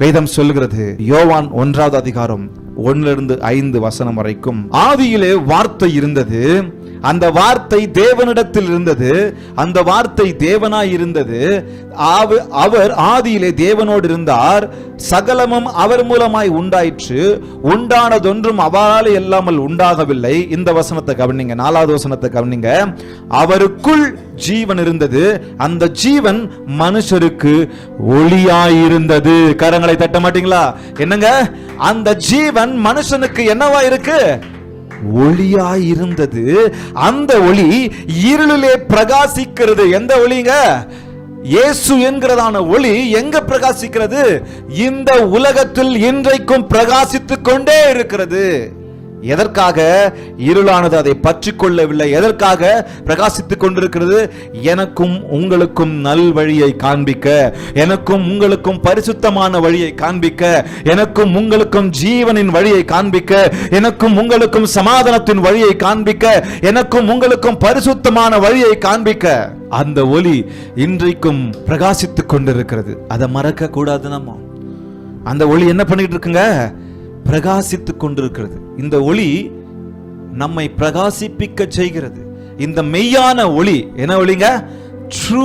வேதம் சொல்கிறது யோவான் ஒன்றாவது அதிகாரம் ஒன்னிலிருந்து ஐந்து வசனம் வரைக்கும் ஆதியிலே வார்த்தை இருந்தது அந்த வார்த்தை தேவனிடத்தில் இருந்தது அந்த வார்த்தை தேவனாய் இருந்தது. அவர் ஆதியிலே தேவனோடு இருந்தார். சகலமும் அவர் மூலமாய் உண்டாயிற்று. உண்டானதொன்றும் அவரால் இல்லாமல் உண்டாகவில்லை. இந்த வசனத்தை கவனிங்க நாலாவது வசனத்தை கவனிங்க. அவருக்குள் ஜீவன் இருந்தது. அந்த ஜீவன் மனுஷருக்கு ஒளியாயிருந்தது. கரங்களை தட்ட மாட்டீங்களா? என்னங்க? அந்த ஜீவன் மனுஷனுக்கு என்னவா இருக்கு ஒளியாய் இருந்தது அந்த ஒளி இருளிலே பிரகாசிக்கிறது. எந்த ஒளிங்க? இயேசு என்கிறதான ஒளி எங்க பிரகாசிக்கிறது? இந்த உலகத்தில் இன்றைக்கும் பிரகாசித்துக் கொண்டே இருக்கிறது. எதற்காக இருளானது அதை பற்றி கொள்ளவில்லை எதற்காக பிரகாசித்துக் கொண்டிருக்கிறது? எனக்கும் உங்களுக்கும் நல் வழியை காண்பிக்க. எனக்கும் உங்களுக்கும் பரிசுத்தமான வழியை காண்பிக்க. எனக்கும் உங்களுக்கும் ஜீவனின் வழியை காண்பிக்க. எனக்கும் உங்களுக்கும் சமாதானத்தின் வழியை காண்பிக்க. எனக்கும் உங்களுக்கும் பரிசுத்தமான வழியை காண்பிக்க. அந்த ஒளி இன்றைக்கும் பிரகாசித்துக் கொண்டிருக்கிறது. அதை மறக்க கூடாது நம்ம. அந்த ஒளி என்ன பண்ணிட்டு இருக்குங்க? பிரகாசித்துக் கொண்டிருக்கிறது. இந்த ஒளி நம்மை பிரகாசிப்பிக்க செய்கிறது. இந்த மெய்யான ஒளி என்ன ஒளிங்க? ட்ரூ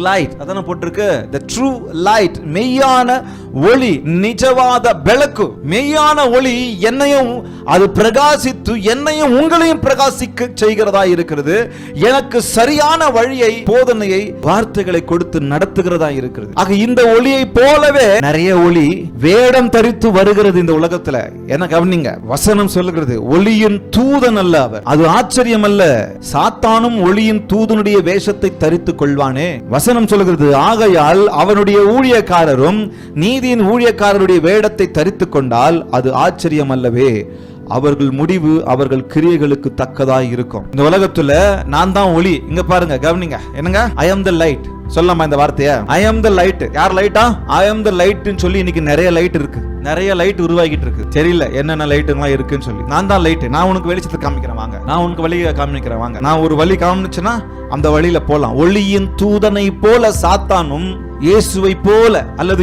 லைட் அதான போட்டிருக்கு? த ட்ரூ லைட் மெய்யான ஒளி நிஜவாத விளக்கு. மெய்யான ஒளி என்னையும் அது பிரகாசித்து என்னையும் உங்களையும் பிரகாசிக்க செய்கிறதா இருக்கிறது. எனக்கு சரியான வழியை போதனையை வார்த்தைகளை கொடுத்து நடத்துகிறதா இருக்கிறது. ஆக இந்த ஒளியை போலவே நிறைய ஒளி வேடம் தரித்து வருகிறது இந்த உலகத்துல. என்ன கவனிங்க? வசனம் சொல்லுகிறது ஒளியின் தூதன் அல்ல அவர். அது ஆச்சரியம் அல்ல சாத்தானும் ஒளியின் தூதனுடைய வேஷத்தை தரித்து கொள்வானே. வசனம் சொல்கிறது ஆகையால் அவனுடைய ஊழியக்காரரும் நீதியின் ஊழியக்காரருடைய வேடத்தை தரித்துக் கொண்டால் அது ஆச்சரியம் அல்லவே அவர்கள் முடிவு அவர்கள் கிரியைகளுக்கு தக்கதாய் இருக்கும். இந்த உலகத்துல நான் தான் ஒளி. இங்க பாருங்க கவனிங்க. என்னங்க? ஐ அம் த லைட் சொல்லலாமா இந்த வார்த்தைய? ஐ அம் த லைட் யார் லைட்டா ஐ அம் த லைட்னு சொல்லி இன்னைக்கு நிறைய லைட் இருக்கு. நிறைய லைட் உருவாகிட்டு இருக்கு. தெரியல என்னென்ன லைட்டுலாம் இருக்குன்னு சொல்லி. நான் தான் லைட் நான் உனக்கு வெளிச்சத்தை காமிக்கிறேன் வாங்க. நான் உனக்கு வழியை காமிக்கிறேன் வாங்க. நான் ஒரு வழி காமிச்சுன்னா அந்த வழியில போலாம். ஒளியின் தூதனை போல சாத்தானும் இயேசுவை போல அல்லது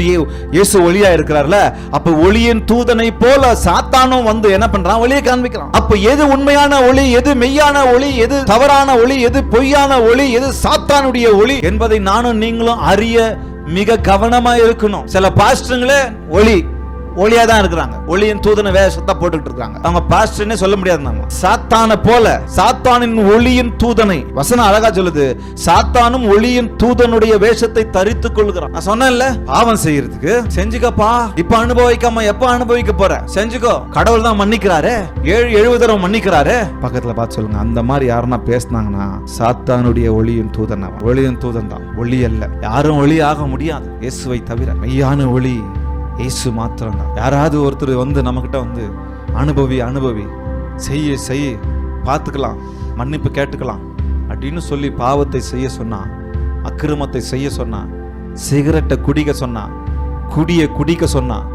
இயேசு ஒளியா இருக்கிறார்ல அப்ப ஒளியின் தூதனை போல சாத்தானும் வந்து என்ன பண்றான்? ஒளியை காண்பிக்கிறான். அப்ப எது உண்மையான ஒளி எது மெய்யான ஒளி எது தவறான ஒளி எது பொய்யான ஒளி எது சாத்தானுடைய ஒளி என்பதை நானும் நீங்களும் அறிய மிக கவனமா இருக்கணும். சில பாஸ்டருங்களே ஒளி. ஒளியா தான் இருக்கிறாங்க. ஒளியின் தூதன வேஷத்தை போட்டுக்கிட்டு இருக்காங்க. அவங்க பாஸ்டர்னே சொல்ல முடியாது நம்ம சாத்தான போல சாத்தானின் ஒளியின் தூதனை. வசனம் அழகா சொல்லுது. சாத்தானும் ஒளியின் தூதனுடைய வேஷத்தை தரித்துக் கொள்கிறான் நான் சொன்னேன்ல பாவம் செய்யறதுக்கு. செஞ்சுக்கப்பா. இப்ப அனுபவிக்காம எப்ப அனுபவிக்க போற? செஞ்சுக்கோ. கடவுள் தான் மன்னிக்கிறாரே. ஏழு எழுபது தடவை மன்னிக்கிறாரே. பக்கத்துல பார்த்து சொல்லுங்க. அந்த மாதிரி யாருன்னா பேசுனாங்கன்னா சாத்தானுடைய ஒளியின் தூதன் ஒளியின் தூதன் தான். ஒளி அல்ல. யாரும் ஒளி ஆக முடியாது. இயேசுவை தவிர மெய்யான ஒளி இயேசு மாத்திரம்தான். யாராவது ஒருத்தர் வந்து நம்மக்கிட்ட வந்து அனுபவி அனுபவி செய்ய செய்ய பார்த்துக்கலாம் மன்னிப்பு கேட்டுக்கலாம் அப்படின்னு சொல்லி பாவத்தை செய்ய சொன்னான் அக்கிரமத்தை செய்ய சொன்னான் சிகரெட்டை குடிக்க சொன்னான் குடிய குடிக்க சொன்னான்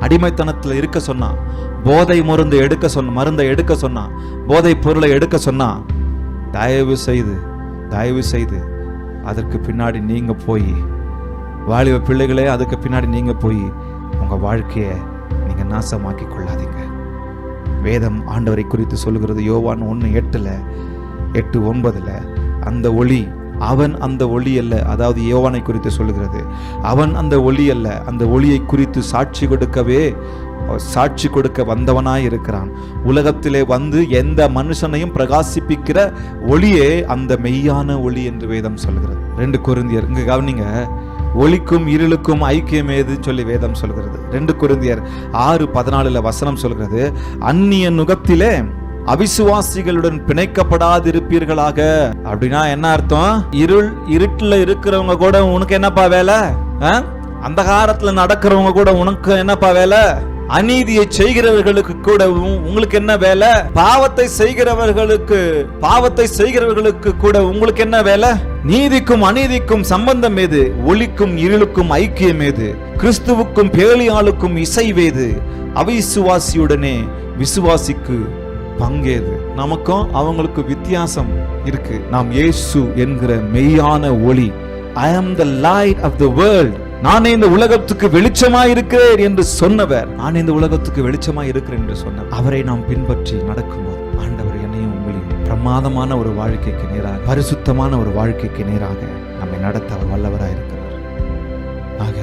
அடிமைத்தனத்தில் இருக்க சொன்னான் போதை மருந்து எடுக்க சொன்ன மருந்தை எடுக்க சொன்னா போதை பொருளை எடுக்க சொன்னான் தயவு செய்து தயவு செய்து அதற்கு பின்னாடி நீங்கள் போய் வாலிப பிள்ளைகளே அதுக்கு பின்னாடி நீங்கள் போய் உங்கள் வாழ்க்கையை நீங்கள் நாசமாக்கி கொள்ளாதீங்க. வேதம் ஆண்டவரை குறித்து சொல்லுகிறது யோவான் ஒன்று எட்டில் எட்டு ஒன்பதில் அந்த ஒளி அவன் அந்த ஒளி அல்ல. அதாவது யோவானை குறித்து சொல்லுகிறது அவன் அந்த ஒளி அல்ல. அந்த ஒளியை குறித்து சாட்சி கொடுக்கவே சாட்சி கொடுக்க வந்தவனாய் இருக்கிறான். உலகத்திலே வந்து எந்த மனுஷனையும் பிரகாசிப்பிக்கிற ஒளியே அந்த மெய்யான ஒளி என்று வேதம் சொல்கிறது ரெண்டு குருந்தியர் இங்கே கவனிங்க ஒளிக்கும் இருளுக்கும் ஐக்கியம் ஏதுன்னு சொல்லி வேதம் சொல்கிறது. ரெண்டு குருந்தியர் ஆறு பதினாலுல வசனம் சொல்கிறது அந்நிய நுகத்திலே அவிசுவாசிகளுடன் பிணைக்கப்படாதிருப்பீர்களாக. அப்படின்னா என்ன அர்த்தம்? இருள் இருட்டில் இருக்கிறவங்க கூட உனக்கு என்னப்பா வேலை? ஆ? காலத்தில் நடக்கிறவங்க கூட உனக்கு என்னப்பா வேலை? அநீதியை செய்கிறவர்களுக்கு கூட உ- உங்களுக்கு என்ன வேலை? பாவத்தை செய்கிறவர்களுக்கு பாவத்தை செய்கிறவர்களுக்கு கூட உங்களுக்கு என்ன வேலை? நீதிக்கும் அநீதிக்கும் சம்பந்தம் ஏது ஒளிக்கும் இருளுக்கும் ஐக்கியம் ஏது கிறிஸ்துவுக்கும் பேலியாளுக்கும் இசைவேது அவிசுவாசியுடனே விசுவாசிக்கு பங்கேது. நமக்கும் அவங்களுக்கு வித்தியாசம் இருக்கு. நாம் இயேசு என்கிற மெய்யான ஒளி. I am the light of the world நானே இந்த உலகத்துக்கு வெளிச்சமாக இருக்கிறேன் என்று சொன்னவர். நான் இந்த உலகத்துக்கு வெளிச்சமாக இருக்கிறேன் என்று சொன்னவர். அவரை நாம் பின்பற்றி நடக்கும்போது ஆண்டவர் என்னையும் உங்களையும் பிரமாதமான ஒரு வாழ்க்கைக்கு நேராக பரிசுத்தமான ஒரு வாழ்க்கைக்கு நேராக நம்மை நடத்த அவர் வல்லவராக இருக்கிறார் ஆக